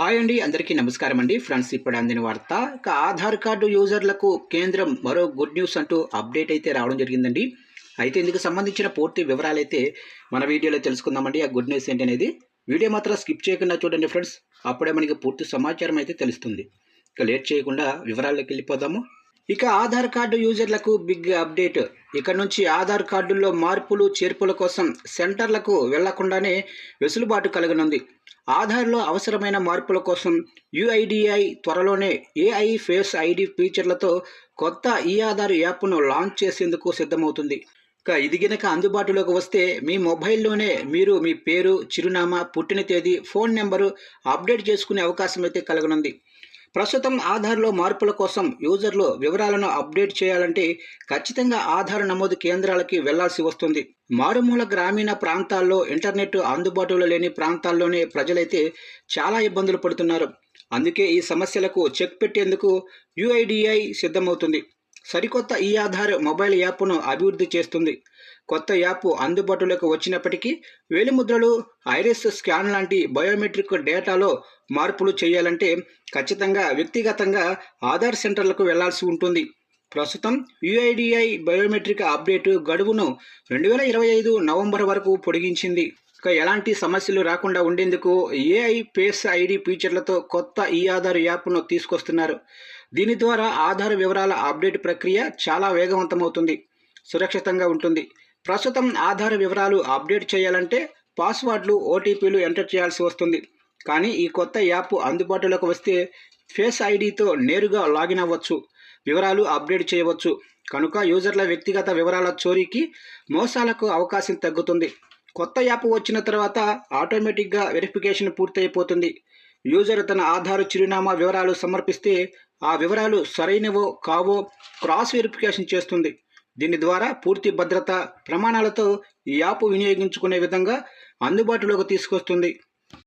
Hi అండి అందరికీ నమస్కారం అండి. ఫ్రెండ్స్ ఇప్పుడు అందిన వార్త ఇక ఆధార్ కార్డు యూజర్లకు కేంద్రం మరో గుడ్ న్యూస్ అంటూ అప్డేట్ అయితే రావడం జరిగిందండి. అయితే ఇందుకు సంబంధించిన పూర్తి వివరాలు అయితే మన వీడియోలో తెలుసుకుందామండి. ఆ గుడ్ న్యూస్ ఏంటి అనేది వీడియో మాత్రం స్కిప్ చేయకుండా చూడండి ఫ్రెండ్స్. అప్పుడే మనకి పూర్తి సమాచారం అయితే తెలుస్తుంది. ఇక లేట్ చేయకుండా వివరాల్లోకి వెళ్ళిపోదాము. ఇక ఆధార్ కార్డు యూజర్లకు బిగ్ అప్డేట్. ఇక నుంచి ఆధార్ కార్డుల్లో మార్పులు చేర్పుల కోసం సెంటర్లకు వెళ్ళకుండానే వెసులుబాటు కలగనుంది. ఆధార్లో అవసరమైన మార్పుల కోసం యుఐడిఐ త్వరలోనే ఏఐ ఫేస్ ఐడి ఫీచర్లతో కొత్త ఈ ఆధార్ యాప్ను లాంచ్ చేసేందుకు సిద్ధమవుతుంది. ఇక ఇది గనక అందుబాటులోకి వస్తే మీ మొబైల్లోనే మీరు మీ పేరు చిరునామా పుట్టిన తేదీ ఫోన్ నెంబరు అప్డేట్ చేసుకునే అవకాశం అయితే కలగనుంది. ప్రస్తుతం ఆధార్లో మార్పుల కోసం యూజర్లు వివరాలను అప్డేట్ చేయాలంటే ఖచ్చితంగా ఆధార్ నమోదు కేంద్రాలకి వెళ్ళాల్సి వస్తుంది. మారుమూల గ్రామీణ ప్రాంతాల్లో ఇంటర్నెట్ అందుబాటులో లేని ప్రాంతాల్లోనే ప్రజలైతే చాలా ఇబ్బందులు పడుతున్నారు. అందుకే ఈ సమస్యలకు చెక్ పెట్టేందుకు యుఐడిఐ సిద్ధమవుతుంది. సరికొత్త ఈ ఆధార్ మొబైల్ యాప్ను అభివృద్ధి చేస్తుంది. కొత్త యాప్ అందుబాటులోకి వచ్చినప్పటికీ వేలిముద్రలు ఐరిస్ స్కాన్ లాంటి బయోమెట్రిక్ డేటాలో మార్పులు చేయాలంటే ఖచ్చితంగా వ్యక్తిగతంగా ఆధార్ సెంటర్లకు వెళ్ళాల్సి ఉంటుంది. ప్రస్తుతం యుఐడిఐ బయోమెట్రిక్ అప్డేటు గడువును రెండు వేల ఇరవై ఐదు నవంబర్ వరకు పొడిగించింది. ఎలాంటి సమస్యలు రాకుండా ఉండేందుకు ఏఐ ఫేస్ ఐడి ఫీచర్లతో కొత్త ఈ ఆధార్ యాప్ను తీసుకొస్తున్నారు. దీని ద్వారా ఆధార్ వివరాల అప్డేట్ ప్రక్రియ చాలా వేగవంతమవుతుంది సురక్షితంగా ఉంటుంది. ప్రస్తుతం ఆధార్ వివరాలు అప్డేట్ చేయాలంటే పాస్వర్డ్లు ఓటీపీలు ఎంటర్ చేయాల్సి వస్తుంది. కానీ ఈ కొత్త యాప్ అందుబాటులోకి వస్తే ఫేస్ ఐడితో నేరుగా లాగిన్ అవ్వచ్చు వివరాలు అప్డేట్ చేయవచ్చు. కనుక యూజర్ల వ్యక్తిగత వివరాల చోరీకి మోసాలకు అవకాశం తగ్గుతుంది. కొత్త యాప్ వచ్చిన తర్వాత ఆటోమేటిక్గా వెరిఫికేషన్ పూర్తయిపోతుంది. యూజర్ తన ఆధార్ చిరునామా వివరాలు సమర్పిస్తే ఆ వివరాలు సరైనవో కావో క్రాస్ వెరిఫికేషన్ చేస్తుంది. దీని ద్వారా పూర్తి భద్రత ప్రమాణాలతో ఈ యాప్ వినియోగించుకునే విధంగా అందుబాటులోకి తీసుకొస్తుంది.